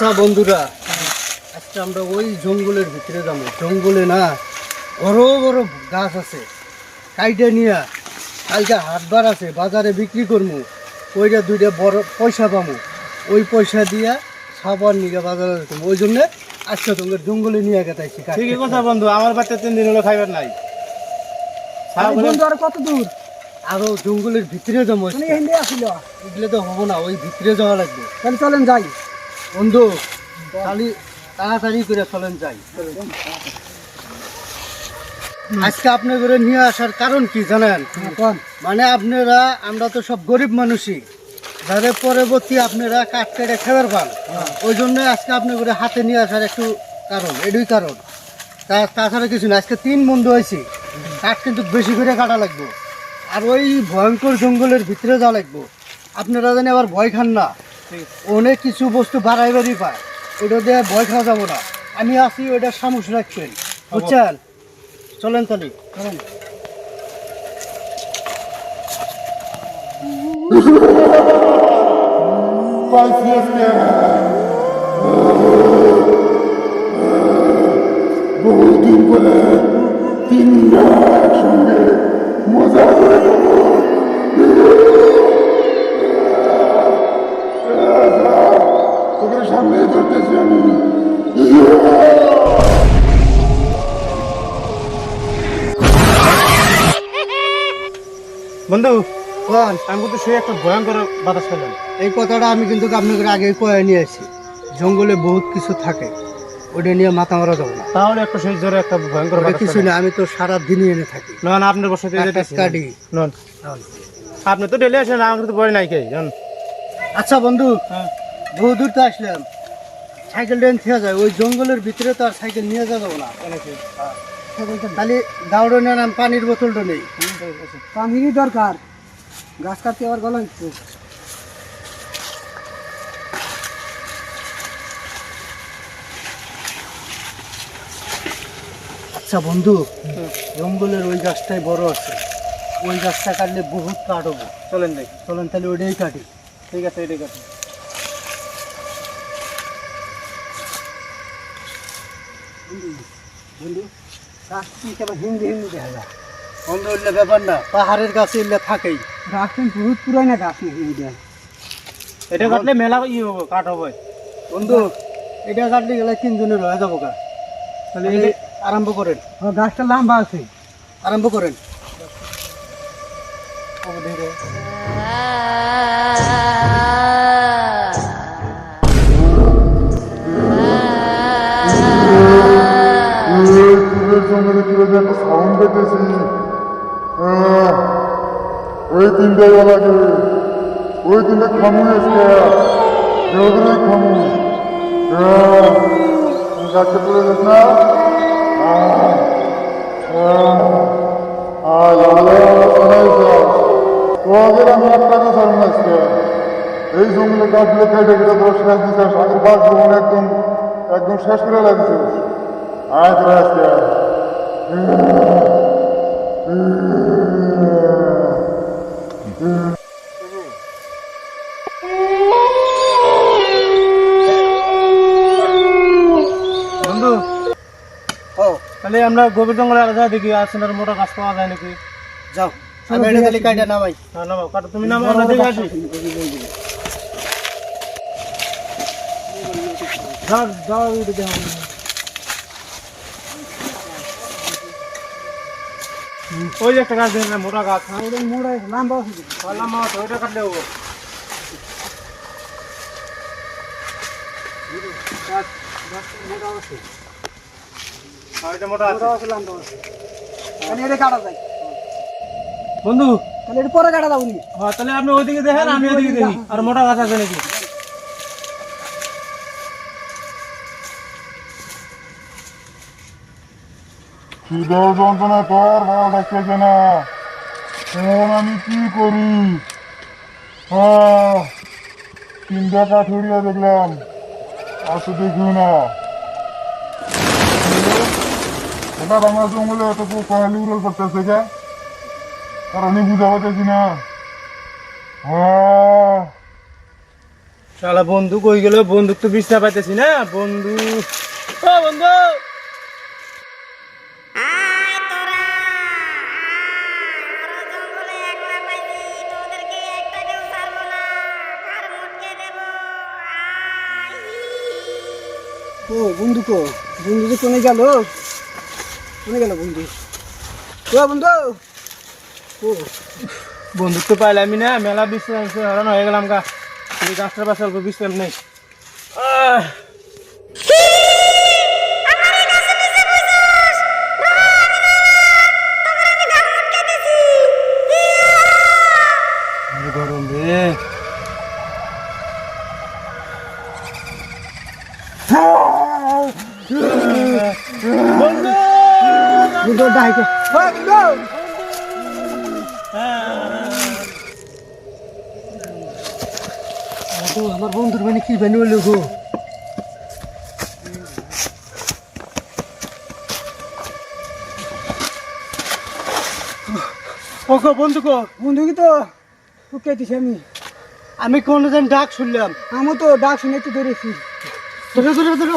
আচ্ছা বন্ধুরা আজকে আমরা ওই জঙ্গলের ভিতরে যাব। জঙ্গলে না বড় বড় গাছ আছে। কাইটে নিয়ে কালকে হাটবার আছে বাজারে বিক্রি করব ওইটা দুইটা বড় পয়সা পাবো ওই পয়সা দিয়া সাবান নিয়ে বাজারে যেতাম ওই জন্যে আজকে তোমাদের জঙ্গলে নিয়ে গেতাইছি ঠিকই কথা বন্ধু আমার বাচ্চা তিন দিন হলো খাইবার নাই। বন্ধু আর কত দূর? আরও জঙ্গলের ভিতরে যাব আসিল। এগুলো তো হব না ওই ভিতরে যাওয়া লাগবে। তাহলে চলেন যাই। বন্ধু খালি তাড়াতাড়ি করে চলেন যাই আজকে আপনার করে নিয়ে আসার কারণ কি জানেন? কোন? মানে আপনারা আমরা তো সব গরিব মানুষই। যাদের পরবর্তী আপনারা কাঠ কেটে খেবার পান। ওই জন্য আজকে আপনার করে হাতে নিয়ে আসার একটু কারণ এটাই কারণ। তা তাছাড়া কিছু না আজকে তিন বন্ধু হয়েছি কাঠ কিন্তু বেশি করে কাটা লাগবে। আর ওই ভয়ঙ্কর জঙ্গলের ভিতরে যাওয়া লাগবো। আপনারা জানি আবার ভয় খান না। অনেক কিছু বস্তু বাড়াই বাড়ি পায়। ওটা দিয়ে ভয় খাওয়া যাব না। আমি আসি ওইটা সামুস রাখছেন। বুঝছেন? চলেন তাহলে বহুদিন মজা করে সামনে ধরতেছি আমি বন্ধু কোন? আমি কিন্তু সেই একটা ভয়ঙ্কর বাতাস পেলাম। এই কথাটা আমি কিন্তু আপনাদের আগে কয়ে নিয়ে আসি। জঙ্গলে বহুত কিছু থাকে। ওটা নিয়ে মাথা মারা যাব না। তাহলে একটা সেই জোরে একটা ভয়ঙ্কর বাতাস কিছু না আমি তো সারা দিনই এনে থাকি। নন আপনার বসে। নন। আপনি তো ডেলি আসেন আমার তো বই নাই কে আচ্ছা বন্ধু হ্যাঁ। বহু দূর তো আসলাম। সাইকেল ট্রেন থেকে যায় ওই জঙ্গলের ভিতরে তো আর সাইকেল নিয়ে যাওয়া যাব না তাহলে দাউড়ো নেন আমি পানির বোতলটা নেই। পানিরই দরকার। গাছ কাটতে আবার গলা একটু আচ্ছা বন্ধু জঙ্গলের ওই গাছটাই বড় আছে। ওই গাছটা কাটলে বহুত কাঠ হব। চলেন দেখি। চলেন তাহলে ওইটাই কাটি। ঠিক আছে এটাই কথা বন্ধু কেমন হিন্দি হিন্দি দেখা যায়? বন্ধু ব্যাপার না পাহাড়ের গাছে এলে থাকেই। গাছ বহুত পুরাই না গাছ এইটা এটা কাটলে মেলা ই হব কাঠ হবে। বন্ধু এটা কাটলে গেলে তিনজনের হয়ে যাব গা। তাহলে আরম্ভ করেন। ও, গাছটা লম্বা আছে। আরম্ভ করেন। কুকুরের সঙ্গে তুলে যে একটা সাউন্ড পেতেছি আহ, ওই তিনটে বেলাকে ওই তিনটে খামু এসে ওগুলোই খামু আহ, তুমি গাছে পড়ে যাস না আহ, আহ, আহ, লালা শোনাইছ তোমাদের আমি একটা কথা না আজকে এই জঙ্গলে গাছগুলো কেটে কেটে তোর শেষ দিচ্ছে আগের বাস জীবন একদম একদম শেষ করে লাগছে আয় তোরা আজকে বন্ধু ও। তাহলে আমরা গভীর জঙ্গলে আলাদা দেখি আসেন আর মোটা গাছ পাওয়া যায় নাকি? যাও আমি এটা তাহলে কাটা নামাই। হ্যাঁ কাটো তুমি নামো আমরা দেখে আসি। যাও যাও দেখো ওই যে একটা গাছ দেখেন মোটা গাছ হ্যাঁ ওটা মোড়া লম্বা আছে বললাম মা তো ওইটা কাটলে হব হ্যাঁ, ওইটা মোটা আছে মোড়া আছে লম্বা আছে তাহলে এটা কাটা যায় বন্ধু তাহলে এটা পরে কাটা যাবনি হ্যাঁ তাহলে আপনি ওইদিকে দেখেন আমি ওইদিকে দেখি আর মোটা গাছ আছে নাকি খিদেও যন্ত্রণা তোর ভালো ডাকতেছে না এখন আমি কি করি? তিনটা কাঠুরিয়া দেখলাম। আর তো দেখিও না। ওটা বাংলা জঙ্গলে এত পড়ালি উড়াল করতেছে কে? কারণ আমি বুঝা পারতেছি না। হ্যাঁ শালা বন্ধু কই গেল বন্দুক তো বিশ্বাস পাইতেছি না বন্ধু ও বন্ধু! বন্ধু কো? বন্ধু যে কোনে গেল? কোনে গেল বন্ধু? ও বন্ধু? ও বন্ধু তো পাইলামই না, মেলা বিশ্রাম হয়ে গেলাম গা। গাছটার পাশে অল্প বিশ্রাম নেই। আহ! আমার বন্ধুর মানে কি বানি হলো গো? ও গো বন্ধু গো। বন্ধু কি তো? উকেতেছি আমি। আমি কোন যেন ডাক শুনলাম। আমি তো ডাক শুনে তো ধরেছি। ধরো ধরো ধরো।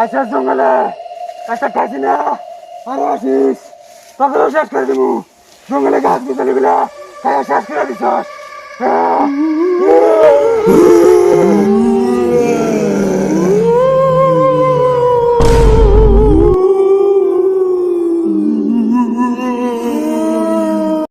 আচ্ছা জঙ্গলে একটা খাইছি না আরে আসিস। তখন শেষ করে দেবো জঙ্গলে গাছ গুছালি গুলা খাইয়া শেষ করে দিছ